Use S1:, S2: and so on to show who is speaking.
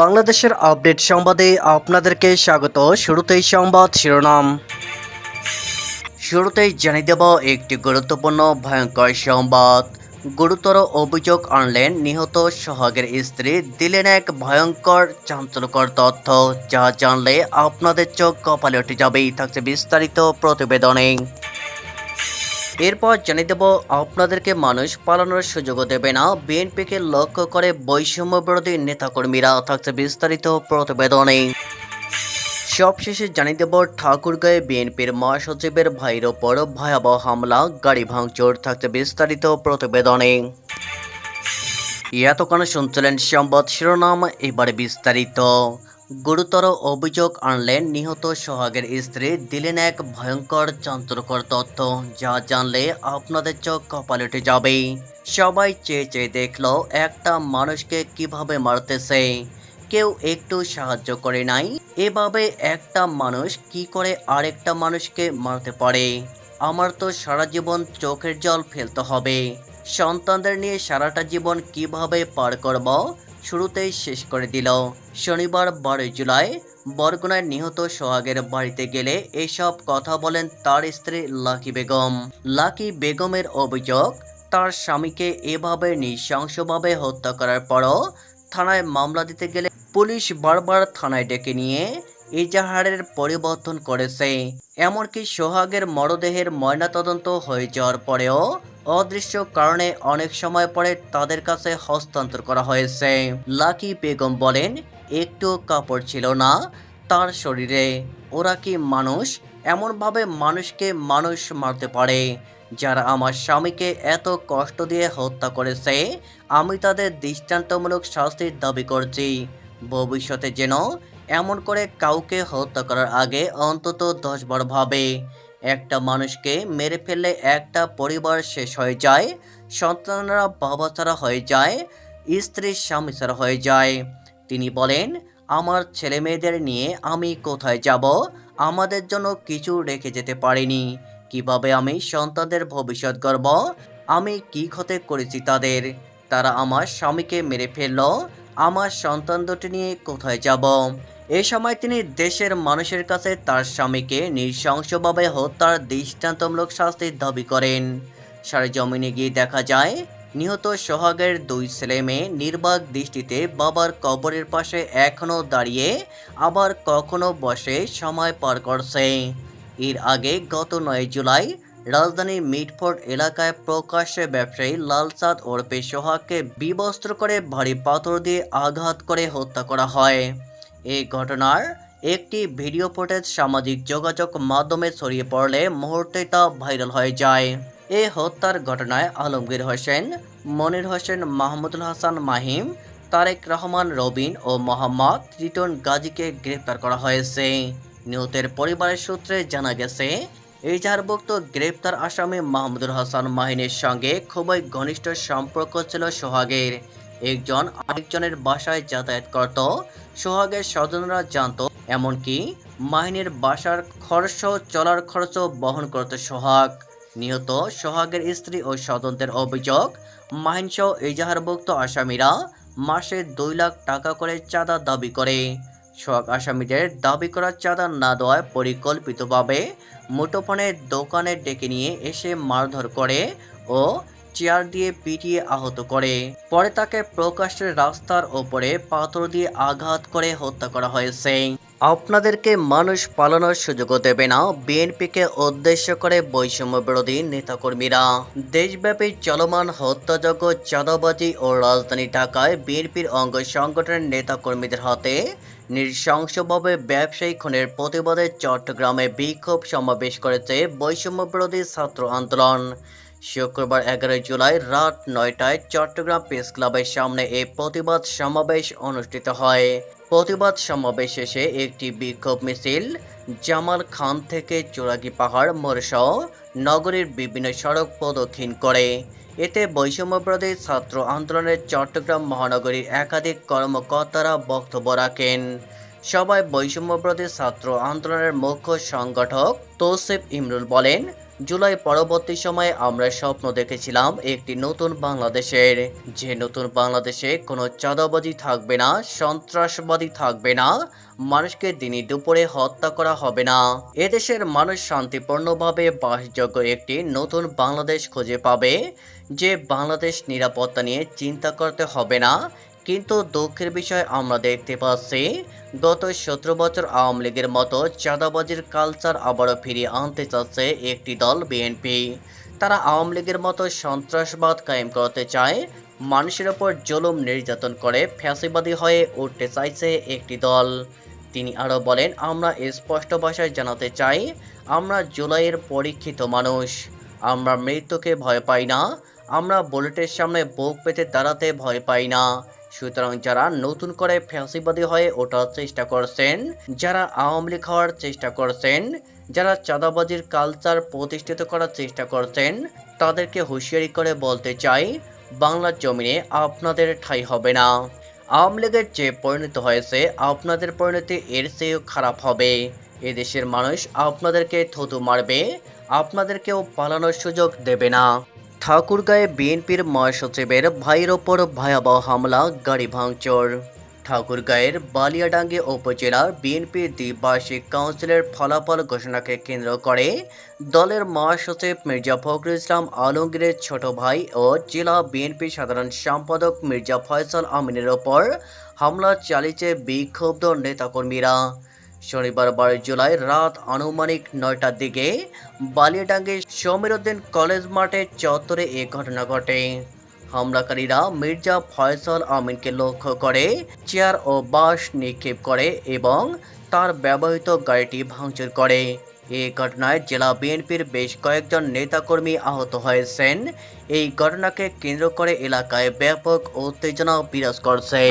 S1: বাংলাদেশের আপডেট সংবাদে আপনাদেরকে স্বাগত শুরুতেই সংবাদ শিরোনাম শুরুতেই জানিয়ে দেব একটি গুরুত্বপূর্ণ ভয়ঙ্কর সংবাদ গুরুতর অভিযোগ আনলেন নিহত সোহাগের স্ত্রী দিলেন এক ভয়ঙ্কর চাঞ্চল্যকর তথ্য যা জানলে আপনাদের চোখ কপালে উঠে যাবেই থাকছে বিস্তারিত প্রতিবেদনে এরপর জানিয়ে দেব আপনাদেরকে মানুষ পালানোর সুযোগও দেবে না বিএনপিকে লক্ষ্য করে বৈষম্য বিরোধী নেতাকর্মীরা থাকছে বিস্তারিত প্রতিবেদনে সবশেষে জানিয়ে দেব ঠাকুরগাঁয়ে বিএনপির মহাসচিবের ভাইয়ের ওপর ভয়াবহ হামলা গাড়ি ভাঙচুর থাকছে বিস্তারিত প্রতিবেদনে এতক্ষণ শুনছিলেন সম্বাদ শিরোনাম এবারে বিস্তারিত গুরুতর অভিযোগ আনলেন নিহত সোহাগের স্ত্রী দিলেন এক ভয়ঙ্কর যন্ত্রকর তথ্য যা জানলে আপনাদের চোখ কপাল উঠে যাবে সবাই চেয়ে চেয়ে দেখলো একটা মানুষকে কিভাবে মারতেছে কেউ একটু সাহায্য করে নাই এভাবে একটা মানুষ কি করে আরেকটা মানুষকে মারতে পারে আমার তো সারা জীবন চোখের জল ফেলতে হবে সন্তানদের নিয়ে সারাটা জীবন কিভাবে পার করব শুরুতেই শেষ করে দিল শনিবার বারোই জুলাই বরগুনায় নিহত সোহাগের বাড়িতে গেলে এসব কথা বলেন তার স্ত্রী লাকি বেগম লাকি বেগমের অভিযোগ তার স্বামীকে এভাবে নৃশংসভাবে হত্যা করার পরও থানায় মামলা দিতে গেলে পুলিশ বারবার থানায় ডেকে নিয়ে ইজাহারের পরিবর্তন করেছে এমনকি সোহাগের মরদেহের ময়নাতদন্ত হয়ে যাওয়ার পরেও অদৃশ্য কারণে অনেক সময় পরে তাদের কাছে হস্তান্তর করা হয়েছে লাকি বেগম বলেন একটু কাপড় ছিল না তার শরীরে ওরা কি মানুষ এমনভাবে মানুষকে মানুষ মারতে পারে যারা আমার স্বামীকে এত কষ্ট দিয়ে হত্যা করেছে আমি তাদের দৃষ্টান্তমূলক শাস্তির দাবি করছি ভবিষ্যতে যেন এমন করে কাউকে হত্যা করার আগে অন্তত দশবার ভাবে একটা মানুষকে মেরে ফেললে একটা পরিবার শেষ হয়ে যায় সন্তানরা বাবা ছাড়া হয়ে যায় স্ত্রীর স্বামী ছাড়া হয়ে যায় তিনি বলেন আমার ছেলে মেয়েদের নিয়ে আমি কোথায় যাব আমাদের জন্য কিছু রেখে যেতে পারিনি কিভাবে আমি সন্তানদের ভবিষ্যৎ গর্ব আমি কি ক্ষতি করেছি তাদের তারা আমার স্বামীকে মেরে ফেলল আমার সন্তান দুটি নিয়ে কোথায় যাব এ সময় তিনি দেশের মানুষের কাছে তার স্বামীকে নৃশংসভাবে হত্যার দৃষ্টান্তমূলক শাস্তির দাবি করেন সরেজমিনে গিয়ে দেখা যায় নিহত সোহাগের দুই ছেলে মেয়ে নির্বাক দৃষ্টিতে বাবার কবরের পাশে এখনও দাঁড়িয়ে আবার কখনো বসে সময় পার করছে এর আগে গত নয় জুলাই রাজধানীর মিটফোর্ট এলাকায় প্রকাশ্যে ব্যবসায়ী লালচাঁদ ওরফে সোহাগকে বিবস্ত্র করে ভারী পাথর দিয়ে আঘাত করে হত্যা করা হয় এই ঘটনার একটি ভিডিও ফুটেজ সামাজিক যোগাযোগ মাধ্যমে ছড়িয়ে পড়লে মুহূর্তে তা ভাইরাল হয়ে যায় এই হত্যার ঘটনায় আলমগীর হোসেন মনির হোসেন মাহমুদুল হাসান মাহিম তারেক রহমান রবিন ও মোহাম্মদ রিটন গাজীকে গ্রেপ্তার করা হয়েছে নিহতের পরিবারের সূত্রে জানা গেছে এজাহারভুক্ত গ্রেপ্তার আসামি মাহমুদুল হাসান মাহিনের সঙ্গে খুবই ঘনিষ্ঠ সম্পর্ক ছিল সোহাগের একজন আরেকজনের বাসায় যাতায়াত করত সোহাগের স্বজনরা জানত এমনকি মাহিনের বাসার খরচ চলার খরচ বহন করত সোহাগ নিহত সোহাগের স্ত্রী ও স্বজনদের অভিযোগ মাহিনসহ ইজাহারভুক্ত আসামিরা মাসে দুই লাখ টাকা করে চাঁদা দাবি করে সোহাগ আসামিদের দাবি করা চাঁদা না দেওয়ায় পরিকল্পিতভাবে মুঠোফোনের দোকানে ডেকে নিয়ে এসে মারধর করে ও চেয়ার দিয়ে পিটিয়ে আহত করে পরে তাকে প্রকাশ্যের রাস্তার ওপরে পাথর দিয়ে আঘাত করে হত্যা করা হয়েছে আপনাদেরকে মানুষ পালানোর সুযোগ দেবে না বিএনপিকে উদ্দেশ্য করে বৈষম্য বিরোধী নেতাকর্মীরা দেশব্যাপী চলমান হত্যাযজ্ঞ চাঁদাবাজি ও রাজধানী ঢাকায় বিএনপির অঙ্গ সংগঠনের নেতাকর্মীদের হাতে নৃশংসভাবে ব্যবসায়ী খুনের প্রতিবাদে চট্টগ্রামে বিক্ষোভ সমাবেশ করেছে বৈষম্য বিরোধী ছাত্র আন্দোলন শুক্রবার এগারোই জুলাই রাত নয়টায় চট্টগ্রাম প্রেস ক্লাবের সামনে এই প্রতিবাদ সমাবেশ অনুষ্ঠিত হয় প্রতিবাদ সমাবেশ শেষে একটি বিক্ষোভ মিছিল জামাল খান থেকে চোরাগি পাহাড় মোড়সহ নগরীর বিভিন্ন সড়ক প্রদক্ষিণ করে এতে বৈষম্যপ্রদে ছাত্র আন্দোলনের চট্টগ্রাম মহানগরীর একাধিক কর্মকর্তারা বক্তব্য রাখেন সবাই বৈষম্যপ্রদে ছাত্র আন্দোলনের মুখ্য সংগঠক তৌসিফ ইমরুল বলেন জুলাই পরবর্তী সময়ে আমরা স্বপ্ন দেখেছিলাম একটি নতুন বাংলাদেশের যে নতুন বাংলাদেশে কোনো চাঁদাবাজি থাকবে না সন্ত্রাসবাদী থাকবে না মানুষকে দিনই দুপুরে হত্যা করা হবে না এদেশের মানুষ শান্তিপূর্ণভাবে বাসযোগ্য একটি নতুন বাংলাদেশ খুঁজে পাবে যে বাংলাদেশ নিরাপত্তা নিয়ে চিন্তা করতে হবে না কিন্তু দুঃখের বিষয় আমরা দেখতে পাচ্ছি গত সতেরো বছর আওয়ামী লীগের মতো চাঁদাবাজির কালচার আবারও ফিরিয়ে আনতে চাচ্ছে একটি দল বিএনপি তারা আওয়ামী লীগের মতো সন্ত্রাসবাদ কায়েম করতে চায় মানুষের ওপর জলুম নির্যাতন করে ফ্যাসিবাদী হয়ে উঠতে চাইছে একটি দল তিনি আরও বলেন আমরা স্পষ্ট ভাষায় জানাতে চাই আমরা জুলাইয়ের পরীক্ষিত মানুষ আমরা মৃত্যুকে ভয় পাই না আমরা বুলেটের সামনে বুক পেতে দাঁড়াতে ভয় পাই না সুতরাং যারা নতুন করে ফ্যাসিবাদী হয়ে ওঠার চেষ্টা করছেন যারা আওয়ামী লীগ হওয়ার চেষ্টা করছেন যারা চাঁদাবাজির কালচার প্রতিষ্ঠিত করার চেষ্টা করছেন তাদেরকে হুঁশিয়ারি করে বলতে চাই বাংলার জমিনে আপনাদের ঠাই হবে না আওয়ামী লীগের যে পরিণত হয়েছে আপনাদের পরিণতি এর চেয়েও খারাপ হবে এদেশের মানুষ আপনাদেরকে থতু মারবে আপনাদেরকেও পালানোর সুযোগ দেবে না ঠাকুরগাঁয়ে বিএনপির মহাসচিবের ভাইয়ের ওপর ভয়াবহ হামলা গাড়ি ভাঙচুর ঠাকুরগাঁয়ের বালিয়াডাঙ্গি উপজেলার বিএনপির দ্বিবার্ষিক কাউন্সিলের ফলাফল ঘোষণাকে কেন্দ্র করে দলের মহাসচিব মির্জা ফখরুল ইসলাম আলমগীরের ছোট ভাই ও জেলা বিএনপির সাধারণ সম্পাদক মির্জা ফয়সাল আমিনের ওপর হামলা চালিয়েছে বিক্ষুব্ধ নেতাকর্মীরা শনিবার বারোই জুলাই রাত আনুমানিক নয়টার দিকে বালিয়াডাঙ্গের সমীরউদ্দিন কলেজ মাঠের চত্বরে এ ঘটনা ঘটে হামলাকারীরা মির্জা ফয়সল আমিনকে লক্ষ্য করে চেয়ার ও বাঁশ নিক্ষেপ করে এবং তার ব্যবহৃত গাড়িটি ভাঙচুর করে এই ঘটনায় জেলা বিএনপির বেশ কয়েকজন নেতাকর্মী আহত হয়েছেন এই ঘটনাকে কেন্দ্র করে এলাকায় ব্যাপক উত্তেজনা বিরাজ করছে